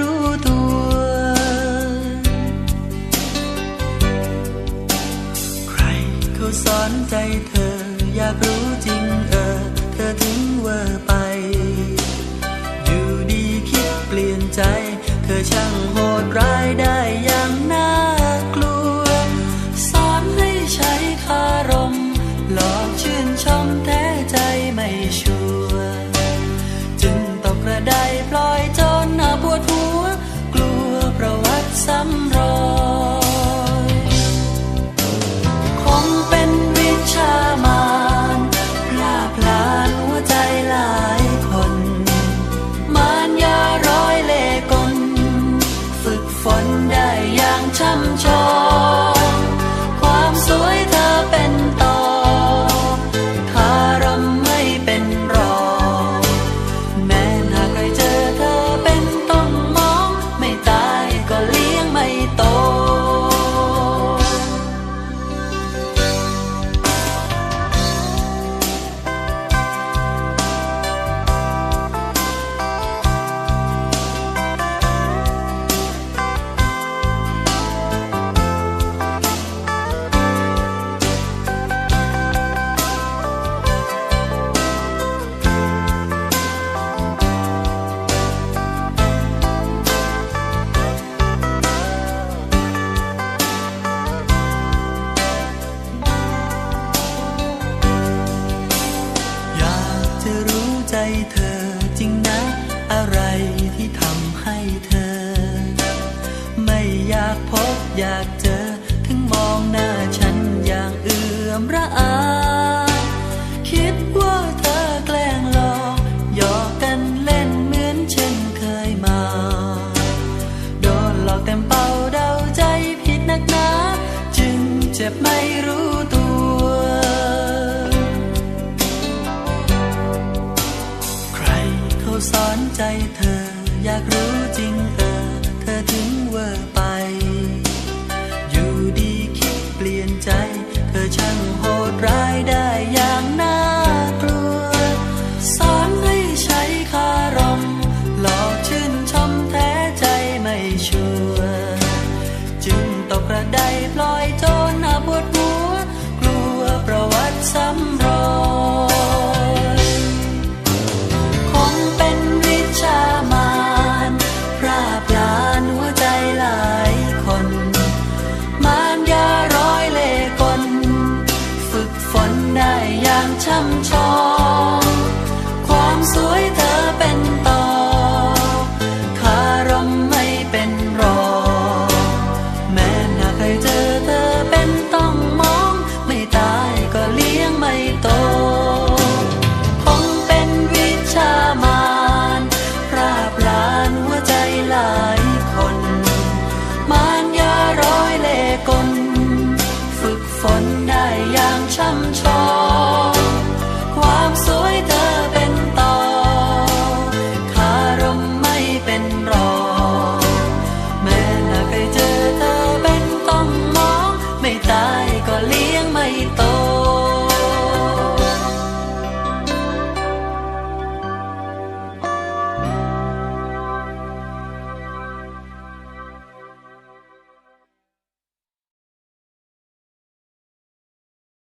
ู้ เขาสอนใจเธอ อยากรู้จริงเออ เธอถึงเวอร์ไป อยู่ดีคิดเปลี่ยนใจ เธอช่างโหดร้ายได้ อยากเจอ ถึงมองหน้าฉันอย่างเอื่อมระอา คิดว่าเธอแกล้งหลอกหยอกกันเล่นเหมือนเช่นเคยมา โดนหลอกเต็มเป่าเดาใจผิดนักหนา จึงเจ็บไม่รู้ đang chăm cho